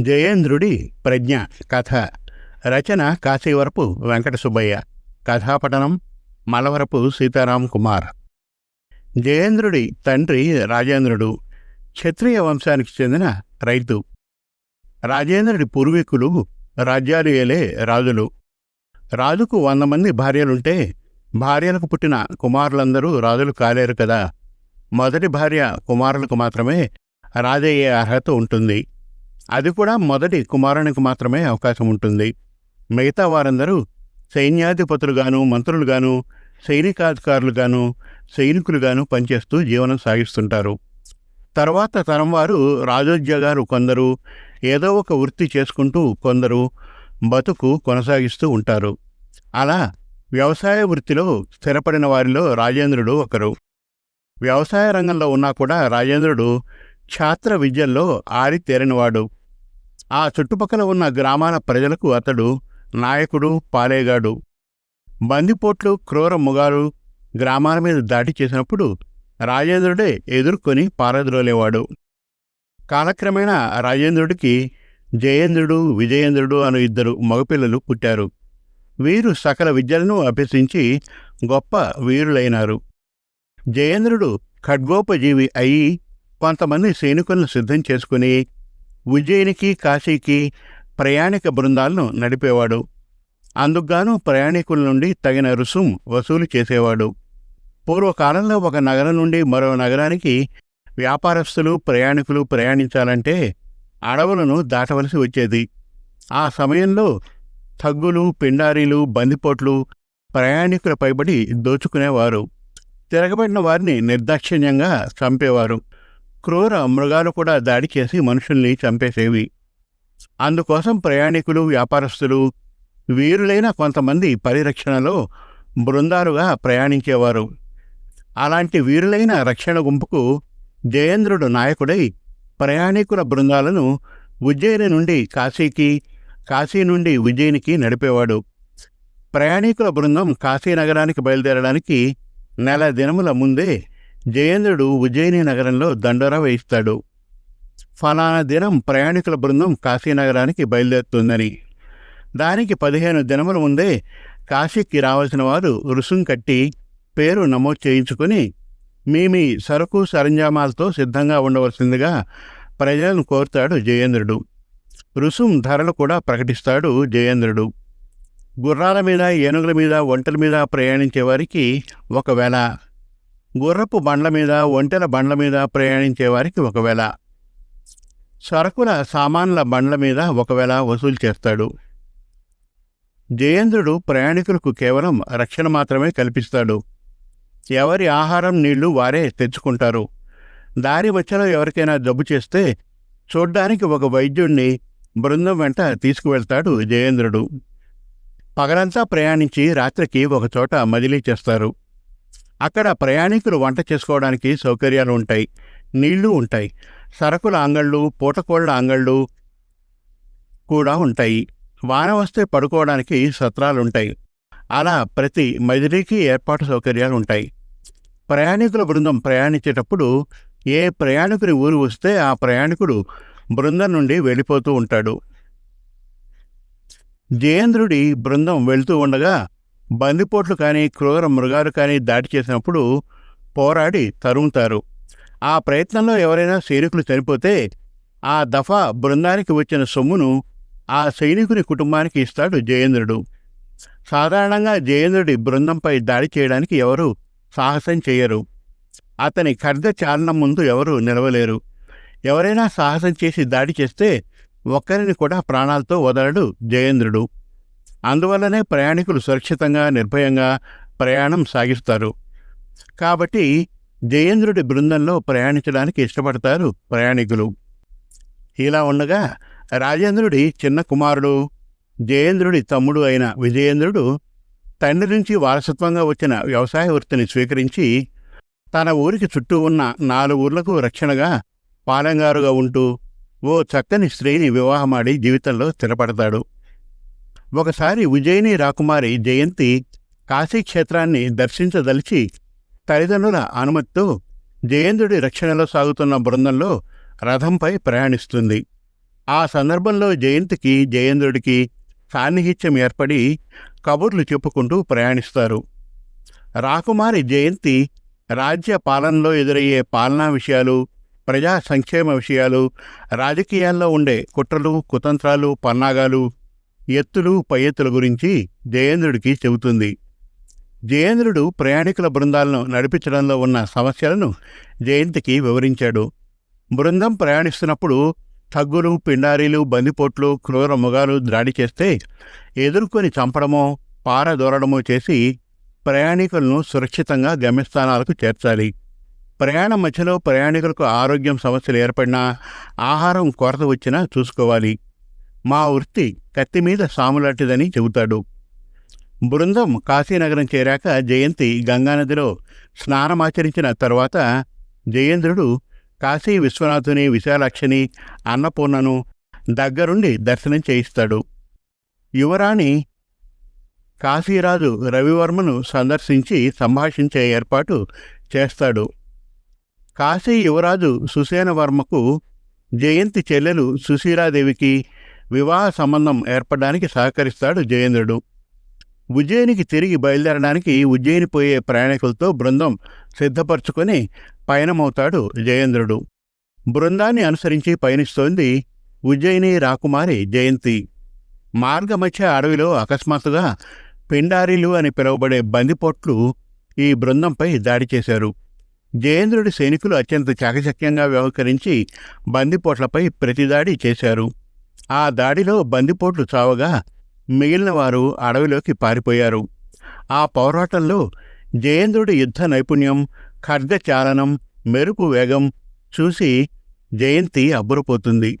జయేంద్రుడి ప్రజ్ఞ కథ. రచన కాశీవరపు వెంకట సుబ్బయ్య కథాపఠనం మలవరపు సీతారాం కుమార్. జయేంద్రుడి తండ్రి రాజేంద్రుడు క్షత్రియ వంశానికి చెందిన రైతు. రాజేంద్రుడి పూర్వీకులు రాజ్యాలు ఏలే రాజులు. రాజుకు వంద మంది భార్యలుంటే భార్యలకు పుట్టిన కుమారులందరూ రాజులు కాలేరు కదా. మొదటి భార్య కుమారులకు మాత్రమే రాజయ్యే అర్హత ఉంటుంది. అది కూడా మొదటి కుమారునికి మాత్రమే అవకాశం ఉంటుంది. మిగతా వారందరూ సైన్యాధిపతులుగాను మంత్రులుగాను సైనికాధికారులుగాను సైనికులుగాను పనిచేస్తూ జీవనం సాగిస్తుంటారు. తర్వాత తరం వారు రాజోద్యోగాలు కొందరు ఏదో ఒక వృత్తి చేసుకుంటూ కొందరు బతుకు కొనసాగిస్తూ ఉంటారు. అలా వ్యవసాయ వృత్తిలో స్థిరపడిన వారిలో రాజేంద్రుడు ఒకరు. వ్యవసాయ రంగంలో ఉన్నా కూడా రాజేంద్రుడు ఛాత్ర విద్యల్లో ఆరితేరినవాడు. ఆ చుట్టుపక్కల ఉన్న గ్రామాల ప్రజలకు అతడు నాయకుడు పాలేగాడు. బందిపోట్లు క్రూర ముగాలు గ్రామాల మీద దాడి చేసినప్పుడు రాజేంద్రుడే ఎదుర్కొని పారద్రోలేవాడు. కాలక్రమేణా రాజేంద్రుడికి జయేంద్రుడు విజయేంద్రుడు అను ఇద్దరు మగపిల్లలు పుట్టారు. వీరు సకల విద్యలను అభ్యసించి గొప్ప వీరులైనారు. జయేంద్రుడు ఖడ్గోపజీవి అయి కొంతమంది సైనికులను సిద్ధం చేసుకుని ఉజ్జయినికి కాశీకి ప్రయాణిక బృందాలను నడిపేవాడు. అందుకుగాను ప్రయాణికుల నుండి తగిన రుసుం వసూలు చేసేవాడు. పూర్వకాలంలో ఒక నగరం నుండి మరో నగరానికి వ్యాపారస్తులు ప్రయాణికులు ప్రయాణించాలంటే అడవులను దాటవలసి వచ్చేది. ఆ సమయంలో థగ్గులు పిండారీలు బందిపోట్లు ప్రయాణికుల పైబడి దోచుకునేవారు. తిరగబడిన వారిని నిర్దాక్షిణ్యంగా చంపేవారు. క్రూర మృగాలు కూడా దాడి చేసి మనుషుల్ని చంపేసేవి. అందుకోసం ప్రయాణికులు వ్యాపారస్తులు వీరులైన కొంతమంది పరిరక్షణలో బృందాలుగా ప్రయాణించేవారు. అలాంటి వీరులైన రక్షణ గుంపుకు జయేంద్రుడు నాయకుడై ప్రయాణికుల బృందాలను ఉజ్జయిని నుండి కాశీకి కాశీ నుండి ఉజ్జయినికి నడిపేవాడు. ప్రయాణికుల బృందం కాశీ నగరానికి బయలుదేరడానికి నెల దినముల ముందే జయేంద్రుడు ఉజ్జయిని నగరంలో దండోరా వేయిస్తాడు. ఫలానా దినం ప్రయాణికుల బృందం కాశీనగరానికి బయలుదేరుతుందని. దానికి పదిహేను దినముల ముందే కాశీకి రావాల్సిన వారు రుసుం కట్టి పేరు నమోదు చేయించుకుని మీ మీ సరుకు సరంజామాలతో సిద్ధంగా ఉండవలసిందిగా ప్రజలను కోరుతాడు జయేంద్రుడు. రుసుం ధరలు కూడా ప్రకటిస్తాడు జయేంద్రుడు. గుర్రాల మీద ఏనుగుల మీద ఒంటల మీద ప్రయాణించే వారికి ఒకవేళ గుర్రపు బండ్ల మీద ఒంటెల బండ్ల మీద ప్రయాణించేవారికి ఒకవేళ. సరకుల సామాన్ల బండ్ల మీద ఒకవేళ వసూలు చేస్తాడు. జయేంద్రుడు ప్రయాణికులకు కేవలం రక్షణ మాత్రమే కల్పిస్తాడు. ఎవరి ఆహారం నీళ్ళు వారే తెచ్చుకుంటారు. దారి మధ్యలో ఎవరికైనా జబ్బు చేస్తే చూడ్డానికి ఒక వైద్యుణ్ణి బృందం వెంట తీసుకువెళ్తాడు జయేంద్రుడు. పగలంతా ప్రయాణించి రాత్రికి ఒకచోట మదిలీ చేస్తారు. అక్కడ ప్రయాణికులు వంట చేసుకోవడానికి సౌకర్యాలు ఉంటాయి. నీళ్ళు ఉంటాయి. సరకుల అంగళ్ళు పూటకోళ్ళ అంగళ్ళు కూడా ఉంటాయి. వాన వస్తే పడుకోవడానికి సత్రాలుంటాయి. అలా ప్రతి మజిలీకి ఏర్పాటు సౌకర్యాలు ఉంటాయి. ప్రయాణికుల బృందం ప్రయాణించేటప్పుడు ఏ ప్రయాణికుని ఊరు వస్తే ఆ ప్రయాణికుడు బృందం నుండి వెళ్ళిపోతూ ఉంటాడు. జయేంద్రుడి బృందం వెళ్తూ ఉండగా బందిపోట్లు కానీ క్రూర మృగాలు కానీ దాడి చేసినప్పుడు పోరాడి తరుముతారు. ఆ ప్రయత్నంలో ఎవరైనా సైనికులు చనిపోతే ఆ దఫా బృందానికి వచ్చిన సొమ్మును ఆ సైనికుని కుటుంబానికి ఇస్తాడు జయేంద్రుడు. సాధారణంగా జయేంద్రుడి బృందంపై దాడి చేయడానికి ఎవరు సాహసం చేయరు. అతని ఖర్ద చాలనం ముందు ఎవరు నిలవలేరు. ఎవరైనా సాహసం చేసి దాడి చేస్తే ఒక్కరిని కూడా ప్రాణాలతో వదలడు జయేంద్రుడు. అందువల్లనే ప్రయాణికులు సురక్షితంగా నిర్భయంగా ప్రయాణం సాగిస్తారు. కాబట్టి జయేంద్రుడి బృందంలో ప్రయాణించడానికి ఇష్టపడతారు ప్రయాణికులు. ఇలా ఉండగా రాజేంద్రుడి చిన్న కుమారుడు జయేంద్రుడి తమ్ముడు అయిన విజయేంద్రుడు తండ్రి నుంచి వారసత్వంగా వచ్చిన వ్యవసాయ వృత్తిని స్వీకరించి తన ఊరికి చుట్టూ ఉన్న నాలుగు ఊర్లకు రక్షణగా పాలెంగారుగా ఉంటూ ఓ చక్కని స్త్రీని వివాహమాడి జీవితంలో స్థిరపడతాడు. ఒకసారి ఉజ్జయిని రాకుమారి జయంతి కాశీక్షేత్రాన్ని దర్శించదలిచి తల్లిదండ్రుల అనుమతితో జయేంద్రుడి రక్షణలో సాగుతున్న బృందంలో రథంపై ప్రయాణిస్తుంది. ఆ సందర్భంలో జయంతికి జయేంద్రుడికి సాన్నిహిత్యం ఏర్పడి కబుర్లు చెప్పుకుంటూ ప్రయాణిస్తారు. రాకుమారి జయంతి రాజ్య పాలనలో ఎదురయ్యే పాలనా విషయాలు ప్రజా సంక్షేమ విషయాలు రాజకీయాల్లో ఉండే కుట్రలు కుతంత్రాలు పన్నాగాలు ఎత్తులు పై ఎత్తుల గురించి జయేంద్రుడికి చెబుతుంది. జయేంద్రుడు ప్రయాణికుల బృందాలను నడిపించడంలో ఉన్న సమస్యలను జయంతికి వివరించాడు. బృందం ప్రయాణిస్తున్నప్పుడు తగ్గులు పిండారీలు బందిపోట్లు క్రూర ముగాలు దాడి చేస్తే ఎదుర్కొని చంపడమో పారదోరడమో చేసి ప్రయాణికులను సురక్షితంగా గమ్యస్థానాలకు చేర్చాలి. ప్రయాణ మధ్యలో ప్రయాణికులకు ఆరోగ్యం సమస్యలు ఏర్పడినా ఆహారం కొరత వచ్చినా చూసుకోవాలి. మా వృత్తి కత్తి మీద సాములాంటిదని చెబుతాడు. బృందం కాశీనగరం చేరాక జయంతి గంగానదిలో స్నానమాచరించిన తరువాత జయేంద్రుడు కాశీ విశ్వనాథుని విశాలాక్షిని అన్నపూర్ణను దగ్గరుండి దర్శనం చేయిస్తాడు. యువరాణి కాశీరాజు రవివర్మను సందర్శించి సంభాషించే ఏర్పాటు చేస్తాడు. కాశీ యువరాజు సుసేనవర్మకు జయంతి చెల్లెలు సుశీలాదేవికి వివాహ సంబంధం ఏర్పడడానికి సహకరిస్తాడు జయేంద్రుడు. ఉజ్జయినికి తిరిగి బయలుదేరడానికి ఉజ్జయిని పోయే ప్రయాణికులతో బృందం సిద్ధపరచుకొని పయనమవుతాడు జయేంద్రుడు. బృందాన్ని అనుసరించి పయనిస్తోంది ఉజ్జయిని రాకుమారి జయంతి. మార్గమధ్య అడవిలో అకస్మాత్తుగా పిండారీలు అని పిలువబడే బందిపోట్లు ఈ బృందంపై దాడి చేశారు. జయేంద్రుడి సైనికులు అత్యంత చాకచక్యంగా వ్యవహరించి బందిపోట్లపై ప్రతిదాడి చేశారు. ఆ దాడిలో బందిపోట్లు చావగా మిగిలిన వారు అడవిలోకి పారిపోయారు. ఆ పోరాటంలో జయేంద్రుడి యుద్ధ నైపుణ్యం ఖడ్గచాలనం మెరుపు వేగం చూసి జయంతి అబ్బురపోతుంది.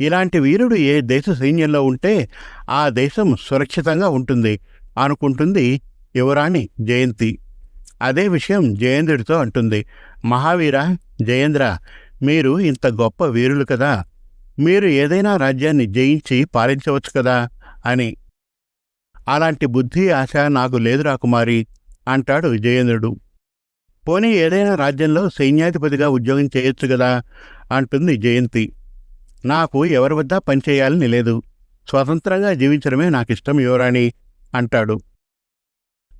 ఇలాంటి వీరుడు ఏ దేశ సైన్యంలో ఉంటే ఆ దేశం సురక్షితంగా ఉంటుంది అనుకుంటుంది యువరాణి జయంతి. అదే విషయం జయేంద్రుడితో అంటుంది. మహావీర జయేంద్ర మీరు ఇంత గొప్ప వీరులు కదా మీరు ఏదైనా రాజ్యాన్ని జయించి పాలించవచ్చు కదా? అని. అలాంటి బుద్ధి ఆశ నాకు లేదు రాకుమారి అంటాడు జయేంద్రుడు పోనీ ఏదైనా రాజ్యంలో సైన్యాధిపతిగా ఉద్యోగం చేయొచ్చు కదా? అంటుంది జయంతి. నాకు ఎవరి వద్ద పనిచేయాలని లేదు. స్వతంత్రంగా జీవించడమే నాకిష్టం యువరాణి అంటాడు.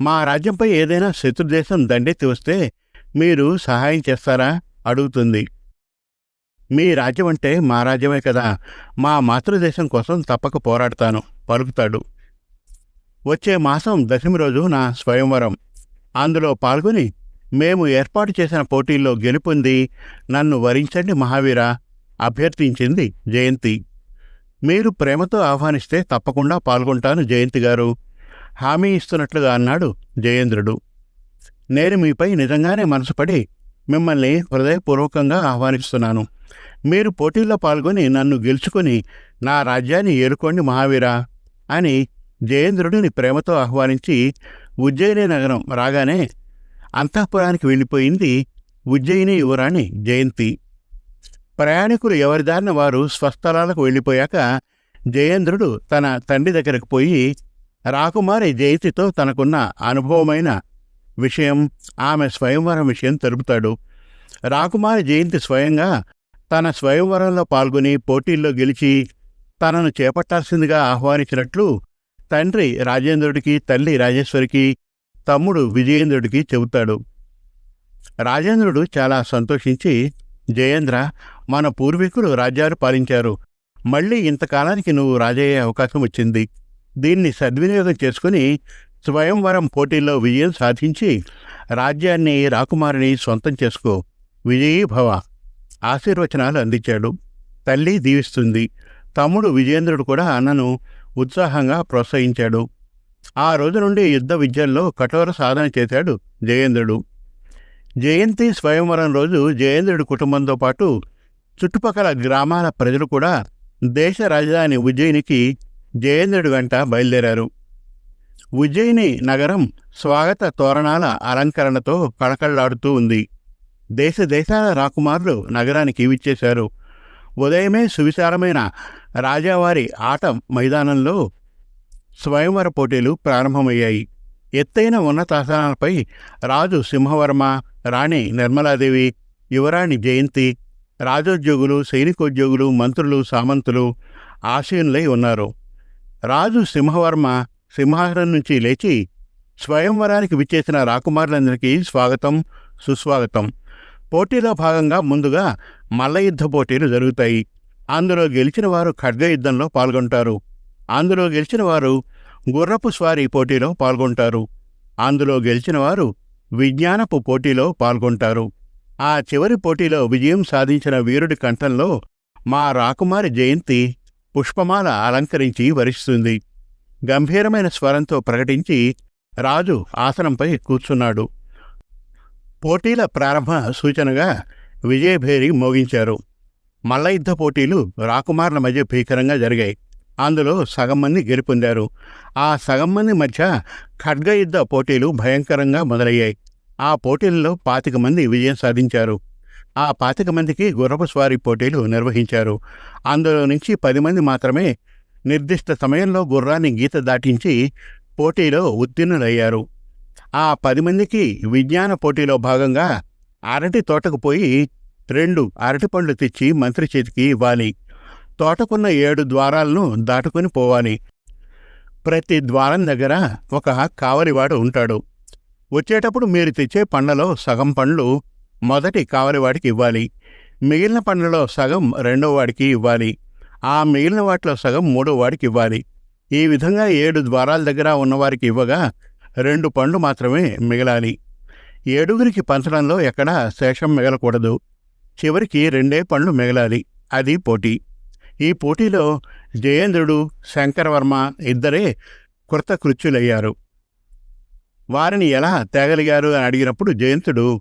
మా రాజ్యంపై ఏదైనా శత్రుదేశం దండెత్తి వస్తే మీరు సహాయం చేస్తారా? అడుగుతుంది. మీ రాజ్యం అంటే మా రాజ్యమే కదా. మా మాతృదేశం కోసం తప్పక పోరాడతాను. పలుకుతాడు. వచ్చే మాసం దశమి రోజు నా స్వయంవరం. అందులో పాల్గొని మేము ఏర్పాటు చేసిన పోటీల్లో గెలుపొంది నన్ను వరించండి మహావీర. అభ్యర్థించింది జయంతి. మీరు ప్రేమతో ఆహ్వానిస్తే తప్పకుండా పాల్గొంటాను జయంతి గారు. హామీ ఇస్తున్నట్లుగా అన్నాడు జయేంద్రుడు. నేను మీపై నిజంగానే మనసుపడి మిమ్మల్ని హృదయపూర్వకంగా ఆహ్వానిస్తున్నాను. మీరు పోటీల్లో పాల్గొని నన్ను గెలుచుకొని నా రాజ్యాన్ని ఏలుకోండి మహావీరా అని జయేంద్రుడిని ప్రేమతో ఆహ్వానించి ఉజ్జయిని నగరం రాగానే అంతఃపురానికి వెళ్ళిపోయింది ఉజ్జయిని యువరాణి జయంతి. ప్రయాణికులు ఎవరిదారిన వారు స్వస్థలాలకు వెళ్ళిపోయాక జయేంద్రుడు తన తండ్రి దగ్గరకు పోయి రాకుమారి జయంతితో తనకున్న అనుభవమైన విషయం ఆమె స్వయంవరం విషయం తెలుపుతాడు. రాకుమారి జయంతి స్వయంగా తన స్వయంవరంలో పాల్గొని పోటీల్లో గెలిచి తనను చేపట్టాల్సిందిగా ఆహ్వానించినట్లు తండ్రి రాజేంద్రుడికి తల్లి రాజేశ్వరికి తమ్ముడు విజయేంద్రుడికి చెబుతాడు. రాజేంద్రుడు చాలా సంతోషించి జయేంద్ర మన పూర్వీకులు రాజ్యాలు పాలించారు. మళ్ళీ ఇంతకాలానికి నువ్వు రాజయ్యే అవకాశం వచ్చింది. దీన్ని సద్వినియోగం చేసుకుని స్వయంవరం పోటీల్లో విజయం సాధించి రాజ్యాన్ని రాకుమారిని సొంతం చేసుకో. విజయీ భవ ఆశీర్వచనాలు అందించాడు. తల్లి దీవిస్తుంది. తమ్ముడు విజేంద్రుడు కూడా అన్నను ఉత్సాహంగా ప్రోత్సహించాడు. ఆ రోజు నుండి యుద్ధ విద్యల్లో కఠోర సాధన చేశాడు జయేంద్రుడు. జయంతి స్వయంవరం రోజు జయేంద్రుడి కుటుంబంతో పాటు చుట్టుపక్కల గ్రామాల ప్రజలు కూడా దేశ రాజధాని ఉజ్జయినికి జయేంద్రుడి వెంట బయలుదేరారు. ఉజ్జయిని నగరం స్వాగత తోరణాల అలంకరణతో కళకళలాడుతూ ఉంది. దేశ దేశాల రాకుమారులు నగరానికి విచ్చేశారు. ఉదయమే సువిశాలమైన రాజావారి ఆట మైదానంలో స్వయంవర పోటీలు ప్రారంభమయ్యాయి. ఎత్తైన ఉన్నతాసనాలపై రాజు సింహవర్మ రాణి నిర్మలాదేవి యువరాణి జయంతి రాజోద్యోగులు సైనికోద్యోగులు మంత్రులు సామంతులు ఆశీనులై ఉన్నారు. రాజు సింహవర్మ సింహాసనం నుంచి లేచి స్వయంవరానికి విచ్చేసిన రాకుమారులందరికీ స్వాగతం సుస్వాగతం. పోటీలో భాగంగా ముందుగా మల్లయుద్ధ పోటీలు జరుగుతాయి. అందులో గెలిచిన వారు ఖడ్గ యుద్ధంలో పాల్గొంటారు. అందులో గెలిచిన వారు గుర్రపు స్వారీ పోటీలో పాల్గొంటారు. అందులో గెలిచిన వారు విజ్ఞానపు పోటీలో పాల్గొంటారు. ఆ చివరి పోటీలో విజయం సాధించిన వీరుడి కంఠంలో మా రాకుమారి జయంతి పుష్పమాల అలంకరించి వరిస్తుంది. గంభీరమైన స్వరంతో ప్రకటించి రాజు ఆసనంపై కూర్చున్నాడు. పోటీల ప్రారంభ సూచనగా విజయభేరి మోగించారు. మల్లయుద్ధ పోటీలు రాకుమారుల మధ్య భీకరంగా జరిగాయి. అందులో సగం మంది గెలుపొందారు. ఆ సగం మంది మధ్య ఖడ్గయుద్ధ పోటీలు భయంకరంగా మొదలయ్యాయి. ఆ పోటీలలో పాతిక మంది విజయం సాధించారు. ఆ పాతిక మందికి గుర్రపు స్వారీ పోటీలు నిర్వహించారు. అందులో నుంచి పది మంది మాత్రమే నిర్దిష్ట సమయంలో గుర్రాన్ని గీత దాటించి పోటీలో ఉత్తీర్ణులయ్యారు. ఆ పది మందికి విజ్ఞాన పోటీలో భాగంగా అరటి తోటకు పోయి రెండు అరటిపండ్లు తెచ్చి మంత్రి చేతికి ఇవ్వాలి. తోటకున్న ఏడు ద్వారాలను దాటుకుని పోవాలి. ప్రతి ద్వారం దగ్గర ఒక కావలివాడు ఉంటాడు. వచ్చేటప్పుడు మీరు తెచ్చే పండ్లలో సగం పండ్లు మొదటి కావలివాడికి ఇవ్వాలి. మిగిలిన పండ్లలో సగం రెండో వాడికి ఇవ్వాలి. ఆ మిగిలిన వాటిలో సగం మూడో వాడికి ఇవ్వాలి. ఈ విధంగా ఏడు ద్వారాల దగ్గర ఉన్నవారికి ఇవ్వగా రెండు పండ్లు మాత్రమే మిగలాలి. ఏడుగురికి పంచడంలో ఎక్కడా శేషం మిగలకూడదు. చివరికి రెండే పండ్లు మిగలాలి. అది పోటీ. ఈ పోటీలో జయేంద్రుడు శంకరవర్మ ఇద్దరే కృతకృత్యులయ్యారు వారిని ఎలా తేగలిగారు అని అడిగినప్పుడు జయంతుడు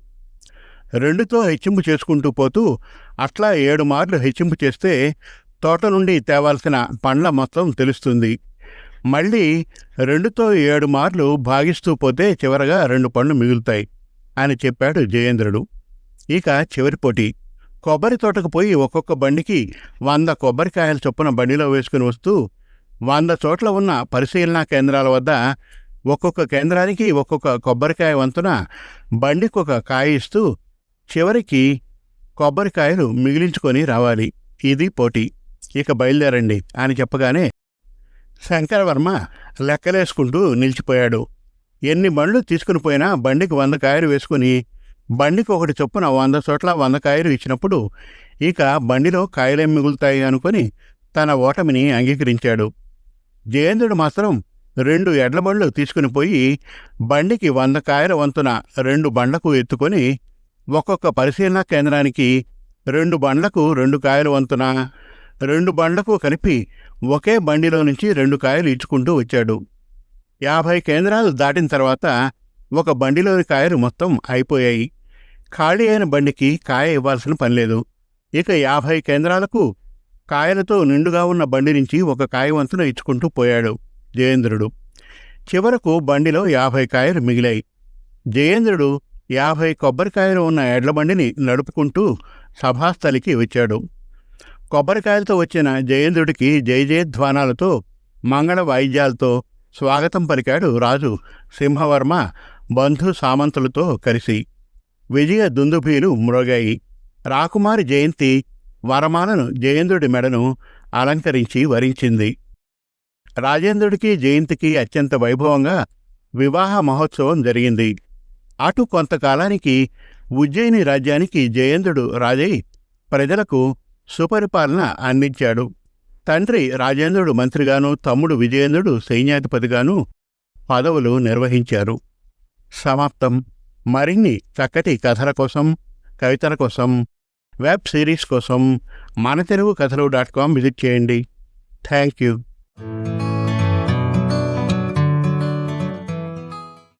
రెండుతో హెచ్చింపు చేసుకుంటూ పోతూ అట్లా ఏడు మార్లు హెచ్చింపు చేస్తే తోట నుండి తేవాల్సిన పండ్ల మొత్తం తెలుస్తుంది. మళ్ళీ రెండుతో ఏడు మార్లు భాగిస్తూ పోతే చివరగా రెండు పండ్లు మిగులుతాయి అని చెప్పాడు జయేంద్రుడు. ఇక చివరి పోటీ. కొబ్బరి తోటకు పోయి ఒక్కొక్క బండికి వంద కొబ్బరికాయల చొప్పున బండిలో వేసుకుని వస్తూ వంద చోట్ల ఉన్న పరిశీలనా కేంద్రాల వద్ద ఒక్కొక్క కేంద్రానికి ఒక్కొక్క కొబ్బరికాయ వంతున బండికి ఒక కాయ ఇస్తూ చివరికి కొబ్బరికాయలు మిగిలించుకొని రావాలి. ఇది పోటీ. ఇక బయలుదేరండి అని చెప్పగానే శంకరవర్మ లెక్కలేసుకుంటూ నిలిచిపోయాడు. ఎన్ని బండ్లు తీసుకుని పోయినా బండికి వంద కాయలు వేసుకుని బండికి ఒకటి చొప్పున వంద చోట్ల వంద కాయలు ఇచ్చినప్పుడు ఇక బండిలో కాయలేం మిగులుతాయి అనుకుని తన ఓటమిని అంగీకరించాడు. జయేంద్రుడు మాత్రం రెండు ఎడ్ల బండ్లు తీసుకుని పోయి బండికి వంద కాయల వంతున రెండు బండ్లకు ఎత్తుకొని ఒక్కొక్క పరిశీలనా కేంద్రానికి రెండు బండ్లకు రెండు కాయల వంతున రెండు బండ్లకు కలిపి ఒకే బండిలో నుంచి రెండు కాయలు ఇచ్చుకుంటూ వచ్చాడు. యాభై కేంద్రాలు దాటిన తర్వాత ఒక బండిలోని కాయలు మొత్తం అయిపోయాయి. ఖాళీ అయిన బండికి కాయ ఇవ్వాల్సిన పనిలేదు ఇక యాభై కేంద్రాలకు కాయలతో నిండుగా ఉన్న బండి నుంచి ఒక కాయ వంతున ఇచ్చుకుంటూ పోయాడు జయేంద్రుడు. చివరకు బండిలో యాభై కాయలు మిగిలాయి. జయేంద్రుడు యాభై కొబ్బరికాయలు ఉన్న ఎడ్ల బండిని నడుపుకుంటూ సభాస్థలికి వచ్చాడు. కొబ్బరికాయలతో వచ్చిన జయేంద్రుడికి జయజయధ్వానాలతో మంగళ వాయిద్యాలతో స్వాగతం పలికాడు రాజు సింహవర్మ బంధు సామంతులతో కలిసి. విజయ దుందుభీలు మ్రోగాయి. రాకుమారి జయంతి వరమాలను జయేంద్రుడి మెడను అలంకరించి వరించింది. రాజేంద్రుడికి జయంతికి అత్యంత వైభవంగా వివాహ మహోత్సవం జరిగింది. అటు కొంతకాలానికి ఉజ్జయిని రాజ్యానికి జయేంద్రుడు రాజై ప్రజలకు సుపరిపాలన అందించాడు. తండ్రి రాజేంద్రుడు మంత్రిగాను తమ్ముడు విజయేంద్రుడు సైన్యాధిపతిగాను పదవులు నిర్వహించారు. సమాప్తం. మరిన్ని చక్కటి కథల కోసం కవితల కోసం వెబ్ సిరీస్ కోసం మన తెలుగు కథలు డాట్ కామ్ విజిట్ చేయండి. Thank you.